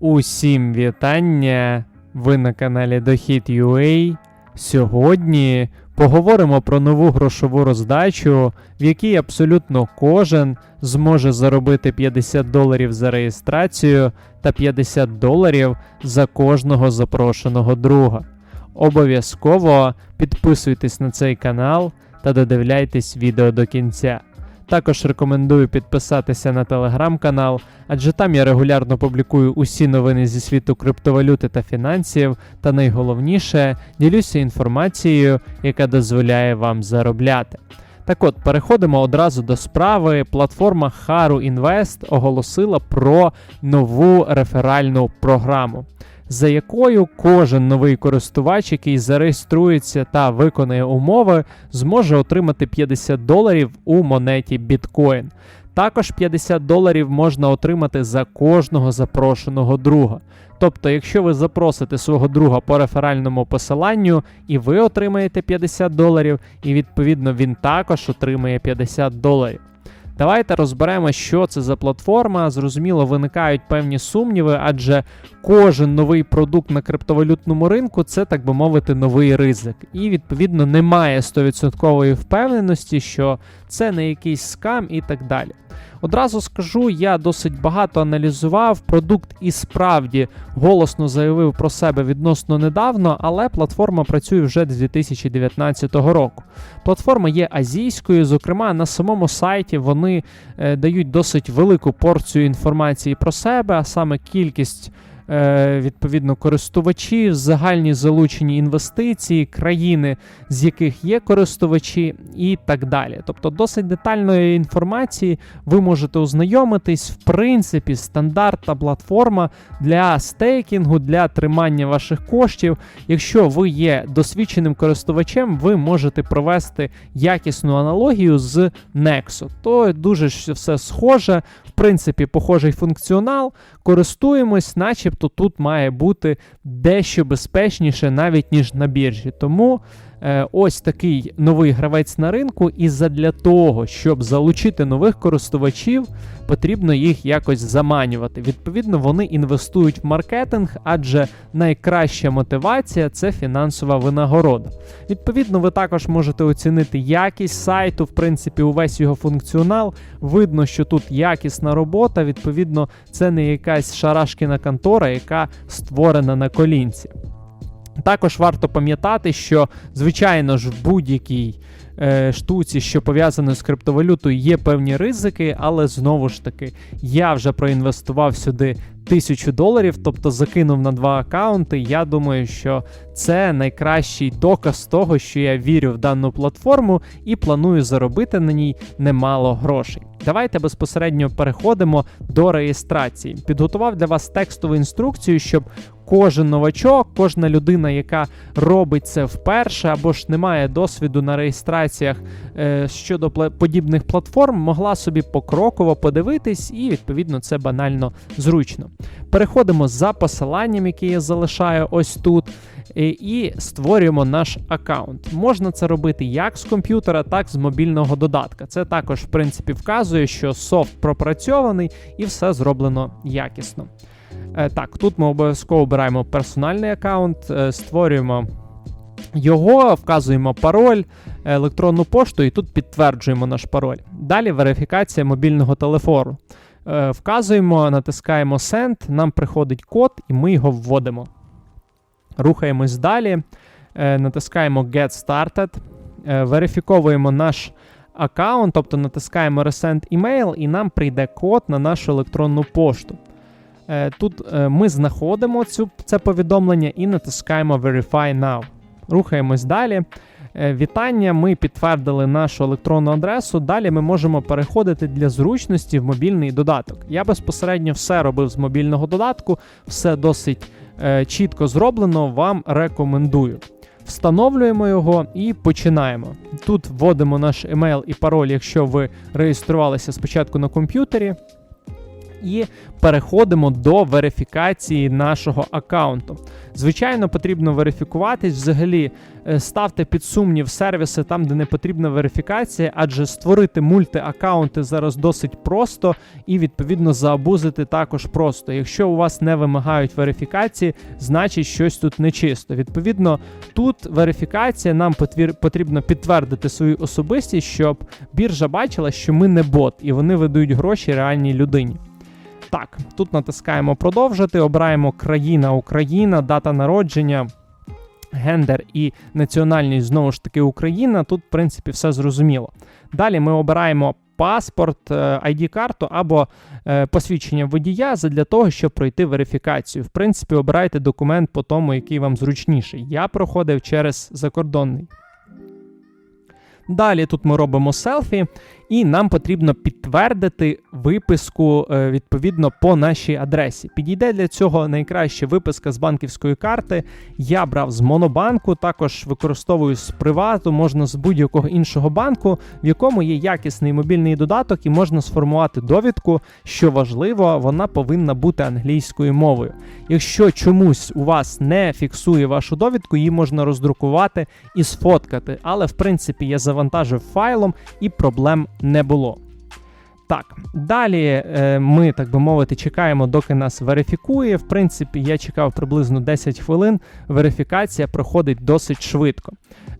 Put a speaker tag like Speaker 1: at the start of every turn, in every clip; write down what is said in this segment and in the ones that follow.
Speaker 1: Усім вітання! Ви на каналі Дохід.ua. Сьогодні поговоримо про нову грошову роздачу, в якій абсолютно кожен зможе заробити 50 доларів за реєстрацію та 50 доларів за кожного запрошеного друга. Обов'язково підписуйтесь на цей канал та додивляйтесь відео до кінця. Також рекомендую підписатися на телеграм-канал, адже там я регулярно публікую усі новини зі світу криптовалюти та фінансів, та найголовніше ділюся інформацією, яка дозволяє вам заробляти. Так от, переходимо одразу до справи. Платформа Haru Invest оголосила про нову реферальну програму, за якою кожен новий користувач, який зареєструється та виконає умови, зможе отримати 50 доларів у монеті Bitcoin. Також 50 доларів можна отримати за кожного запрошеного друга. Тобто, якщо ви запросите свого друга по реферальному посиланню, і ви отримаєте 50 доларів, і відповідно він також отримає 50 доларів. Давайте розберемо, що це за платформа. Зрозуміло, виникають певні сумніви, адже кожен новий продукт на криптовалютному ринку це, так би мовити, новий ризик. І відповідно немає 100% впевненості, що це не якийсь скам і так далі. Одразу скажу, я досить багато аналізував. Продукт і справді голосно заявив про себе відносно недавно, але платформа працює вже з 2019 року. Платформа є азійською, зокрема, на самому сайті вони е, дають досить велику порцію інформації про себе, а саме кількість. Е, Відповідно, користувачів, загальні залучені інвестиції, країни, з яких є користувачі, і так далі. Тобто, досить детальної інформації ви можете ознайомитись. В принципі, стандартна платформа для стейкінгу, для тримання ваших коштів. Якщо ви є досвідченим користувачем, ви можете провести якісну аналогію з Nexo. То дуже все схоже, в принципі, похожий функціонал. Користуємось, начебто тут має бути дещо безпечніше, навіть ніж на біржі. Тому ось такий новий гравець на ринку, і задля того, щоб залучити нових користувачів, потрібно їх якось заманювати. Відповідно, вони інвестують в маркетинг, адже найкраща мотивація це фінансова винагорода. Відповідно, ви також можете оцінити якість сайту, в принципі, увесь його функціонал. Видно, що тут якісна робота. Відповідно, це не якась шарашкіна контора, яка створена на колінці. Також варто пам'ятати, що, звичайно ж, в будь-якій е, штуці, що пов'язано з криптовалютою, є певні ризики, але знову ж таки, я вже проінвестував сюди тисячу доларів, тобто закинув на два акаунти. Я думаю, що це найкращий доказ того, що я вірю в дану платформу і планую заробити на ній немало грошей. Давайте безпосередньо переходимо до реєстрації. Підготував для вас текстову інструкцію, щоб кожен новачок, кожна людина, яка робить це вперше або ж не має досвіду на реєстраціях е, щодо подібних платформ, могла собі покроково подивитись, і відповідно це банально зручно. Переходимо за посиланням, яке я залишаю ось тут. е, І створюємо наш аккаунт. Можна це робити як з комп'ютера, так і з мобільного додатка. Це також, в принципі, вказує, що софт пропрацьований і все зроблено якісно. Е, Так, тут ми обов'язково обираємо персональний аккаунт, е, створюємо його, вказуємо пароль, електронну пошту і тут підтверджуємо наш пароль. Далі верифікація мобільного телефону. Е, Вказуємо, натискаємо Send, нам приходить код і ми його вводимо. Рухаємось далі, натискаємо Get Started, верифіковуємо наш аккаунт, тобто натискаємо Resend Email, і нам прийде код на нашу електронну пошту. Е, Тут е, ми знаходимо цю, це повідомлення і натискаємо Verify Now. Рухаємось далі. Е, Вітання, ми підтвердили нашу електронну адресу. Далі ми можемо переходити для зручності в мобільний додаток. Я безпосередньо все робив з мобільного додатку, все досить е, чітко зроблено. Вам рекомендую. Встановлюємо його і починаємо. Тут вводимо наш емейл і пароль, якщо ви реєструвалися спочатку на комп'ютері. І переходимо до верифікації нашого аккаунту. Звичайно, потрібно верифікуватись. Взагалі, е, ставте під сумнів сервіси там, де не потрібна верифікація, адже створити мультиаккаунти зараз досить просто і відповідно заабузити також просто. Якщо у вас не вимагають верифікації, значить щось тут нечисто. Відповідно, тут верифікація нам потрібно підтвердити свою особистість, щоб біржа бачила, що ми не бот, і вони видають гроші реальній людині. Так, тут натискаємо продовжити, обираємо країна Україна, дата народження, гендер і національність знову ж таки Україна. Тут, в принципі, все зрозуміло. Далі ми обираємо паспорт, е, ID-карту або е, посвідчення водія для того, щоб пройти верифікацію. В принципі, обирайте документ по тому, який вам зручніший. Я проходив через закордонний. Далі тут ми робимо селфі, і нам потрібно підтвердити виписку е, відповідно по нашій адресі. Підійде для цього найкраще виписка з банківської карти. Я брав з Монобанку, також використовую з привату, можна з будь-якого іншого банку, в якому є якісний мобільний додаток, і можна сформувати довідку, що важливо, вона повинна бути англійською мовою. Якщо чомусь у вас не фіксує вашу довідку, її можна роздрукувати і сфоткати. Але в принципі я завантажив файлом і проблем не було. Так, далі е, ми, так би мовити, чекаємо, доки нас верифікує. В принципі, я чекав приблизно 10 хвилин. Верифікація проходить досить швидко.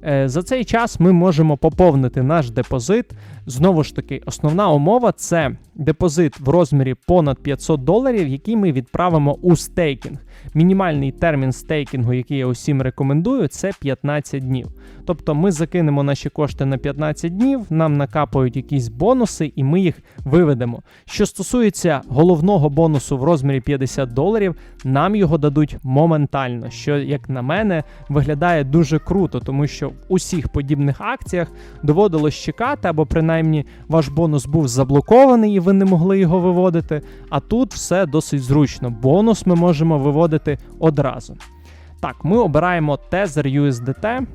Speaker 1: Е, за цей час ми можемо поповнити наш депозит. Знову ж таки, основна умова це депозит в розмірі понад 500 доларів, який ми відправимо у стейкінг. Мінімальний термін стейкінгу, який я усім рекомендую, це 15 днів. Тобто ми закинемо наші кошти на 15 днів, нам накапають якісь бонуси, і ми їх виведемо. Що стосується головного бонусу в розмірі 50 доларів, нам його дадуть моментально, що, як на мене, виглядає дуже круто, тому що в усіх подібних акціях доводилось чекати, або принаймні ваш бонус був заблокований і ви не могли його виводити. А тут все досить зручно. Бонус ми можемо виводити одразу. Так, ми обираємо Tether USDT.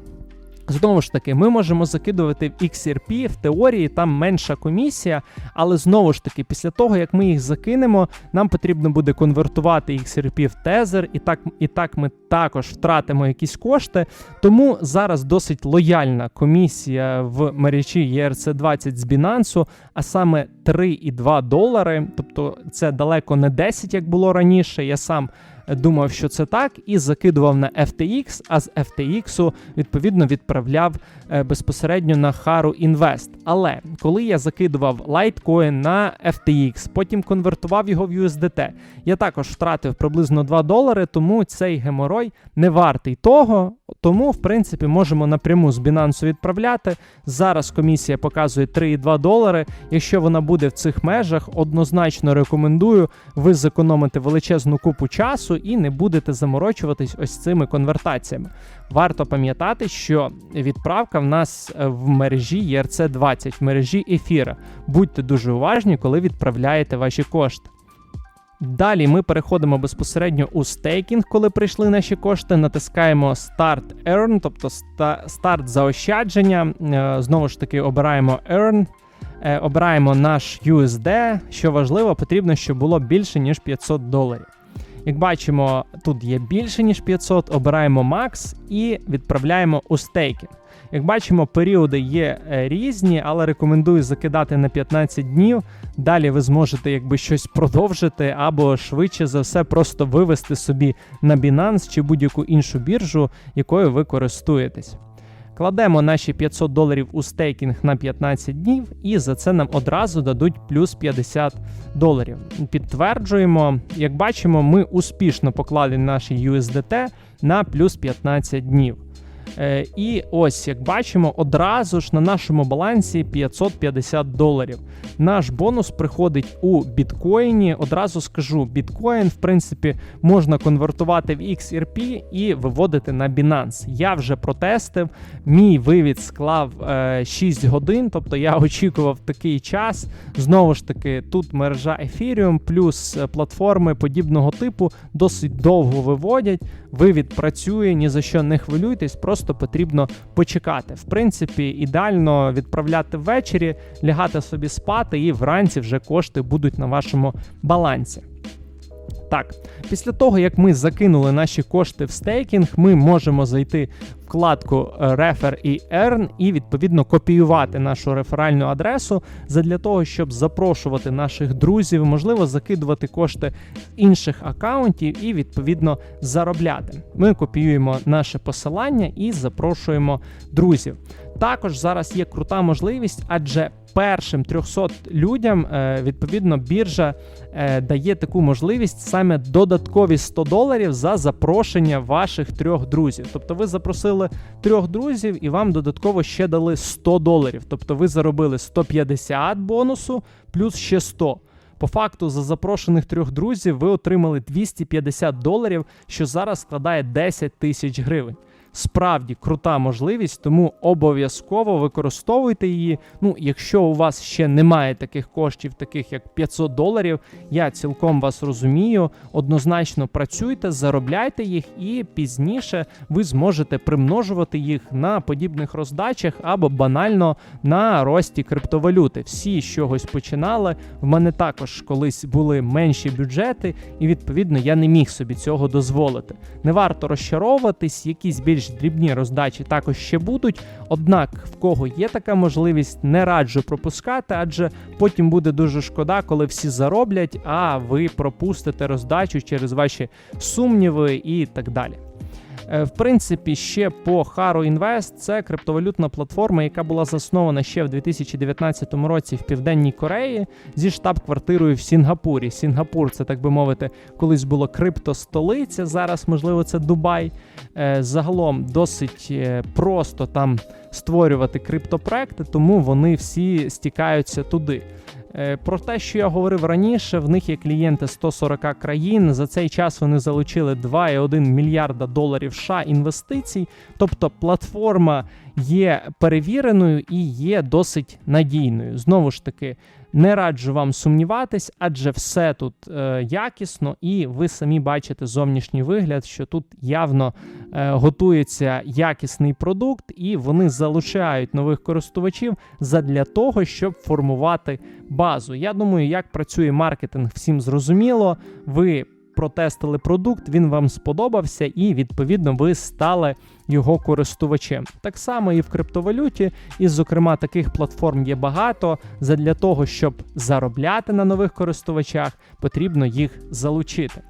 Speaker 1: Знову ж таки, ми можемо закидувати в XRP, в теорії там менша комісія, але знову ж таки, після того, як ми їх закинемо, нам потрібно буде конвертувати XRP в Tether, і так, і так ми також втратимо якісь кошти. Тому зараз досить лояльна комісія в мережі ERC20 з Binance, а саме 3,2 долари. Тобто це далеко не 10, як було раніше. Я сам думав, що це так, і закидував на FTX, а з FTX відповідно відправляв е, безпосередньо на Haru Invest. Але коли я закидував Litecoin на FTX, потім конвертував його в USDT, я також втратив приблизно 2 долари, тому цей геморой не вартий того. Тому, в принципі, можемо напряму з Binance відправляти. Зараз комісія показує 3,2 долари. Якщо вона буде в цих межах, однозначно рекомендую, ви зекономите величезну купу часу і не будете заморочуватись ось цими конвертаціями. Варто пам'ятати, що відправка в нас е, в мережі ERC20, в мережі ефіра. Будьте дуже уважні, коли відправляєте ваші кошти. Далі ми переходимо безпосередньо у стейкінг, коли прийшли наші кошти. Натискаємо Start Earn, тобто старт заощадження. Е, Знову ж таки, обираємо Earn. Е, Обираємо наш USD. Що важливо, потрібно, щоб було більше, ніж 500 доларів. Як бачимо, тут є більше, ніж 500, обираємо Max і відправляємо у стейкінг. Як бачимо, періоди є е, різні, але рекомендую закидати на 15 днів. Далі ви зможете якби щось продовжити, або швидше за все просто вивести собі на Binance чи будь-яку іншу біржу, якою ви користуєтесь. Кладемо наші 500 доларів у стейкінг на 15 днів, і за це нам одразу дадуть плюс 50 доларів. Підтверджуємо, як бачимо, ми успішно поклали наші USDT на плюс 15 днів. Е, і ось, як бачимо, одразу ж на нашому балансі 550 доларів. Наш бонус приходить у біткоїні. Одразу скажу, біткоін, в принципі, можна конвертувати в XRP і виводити на Binance. Я вже протестив. Мій вивід склав е, 6 годин, тобто я очікував такий час. Знову ж таки, тут мережа Ethereum плюс е, платформи подібного типу досить довго виводять. Вивід працює, ні за що не хвилюйтесь. Просто просто потрібно почекати. В принципі, ідеально відправляти ввечері, лягати собі спати, і вранці вже кошти будуть на вашому балансі. Так, після того, як ми закинули наші кошти в стейкінг, ми можемо зайти в вкладку е, Refer і Earn і відповідно копіювати нашу реферальну адресу задля того, щоб запрошувати наших друзів, можливо, закидувати кошти інших акаунтів і відповідно заробляти. Ми копіюємо наше посилання і запрошуємо друзів. Також зараз є крута можливість, адже першим 300 людям е, відповідно біржа е, дає таку можливість саме додаткові 100 доларів за запрошення ваших трьох друзів. Тобто ви запросили трьох друзів і вам додатково ще дали 100 доларів. Тобто ви заробили 150 бонусу плюс ще 100. По факту, за запрошених трьох друзів ви отримали 250 доларів, що зараз складає 10 тисяч гривень. Справді крута можливість, тому обов'язково використовуйте її. Ну, якщо у вас ще немає таких коштів, таких як 500 доларів, я цілком вас розумію. Однозначно працюйте, заробляйте їх, і пізніше ви зможете примножувати їх на подібних роздачах або банально на рості криптовалюти. Всі з чогось починали. В мене також колись були менші бюджети, і відповідно я не міг собі цього дозволити. Не варто розчаровуватись, якісь більш дрібні роздачі також ще будуть. Однак, в кого є така можливість, не раджу пропускати, адже потім буде дуже шкода, коли всі зароблять, а ви пропустите роздачу через ваші сумніви і так далі. Е, В принципі, ще по Haro Invest це криптовалютна платформа, яка була заснована ще в 2019 році в Південній Кореї зі штаб-квартирою в Сінгапурі. Сінгапур, це так би мовити, колись було криптостолиця. Зараз, можливо, це Дубай. Е, Загалом досить е, просто там створювати криптопроекти, тому вони всі стікаються туди. Е, Про те, що я говорив раніше, в них є клієнти 140 країн. За цей час вони залучили 2,1 мільярда доларів США інвестицій. Тобто платформа є перевіреною і є досить надійною. Знову ж таки, не раджу вам сумніватись, адже все тут е, якісно, і ви самі бачите зовнішній вигляд, що тут явно е, готується якісний продукт, і вони залучають нових користувачів задля того, щоб формувати базу. Я думаю, як працює маркетинг, всім зрозуміло. Ви протестили продукт, він вам сподобався, і відповідно ви стали його користувачем. Так само і в криптовалюті, і, зокрема, таких платформ є багато. Задля того, щоб заробляти на нових користувачах, потрібно їх залучити.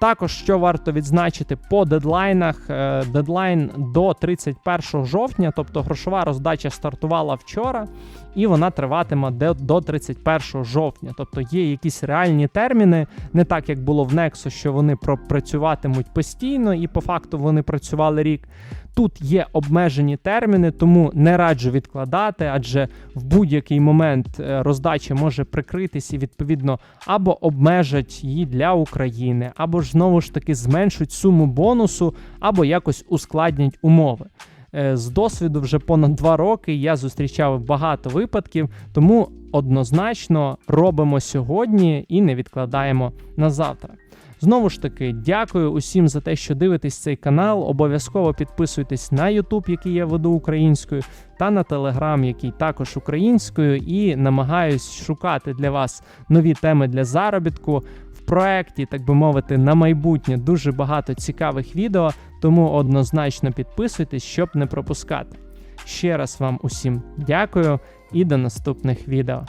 Speaker 1: Також що варто відзначити по дедлайнах, е, дедлайн до 31 жовтня, тобто грошова роздача стартувала вчора, і вона триватиме до 31 жовтня. Тобто є якісь реальні терміни, не так як було в Nexo, що вони пропрацюватимуть постійно, і по факту вони працювали рік. Тут є обмежені терміни, тому не раджу відкладати, адже в будь-який момент е, роздача може прикритись і відповідно або обмежать її для України, або ж знову ж таки зменшуть суму бонусу, або якось ускладнять умови. Е, З досвіду вже понад два роки я зустрічав багато випадків, тому однозначно робимо сьогодні і не відкладаємо на завтра. Знову ж таки, дякую усім за те, що дивитесь цей канал. Обов'язково підписуйтесь на YouTube, який я веду українською, та на Telegram, який також українською, і намагаюсь шукати для вас нові теми для заробітку. Проекті, так би мовити, на майбутнє дуже багато цікавих відео, тому однозначно підписуйтесь, щоб не пропускати. Ще раз вам усім дякую і до наступних відео.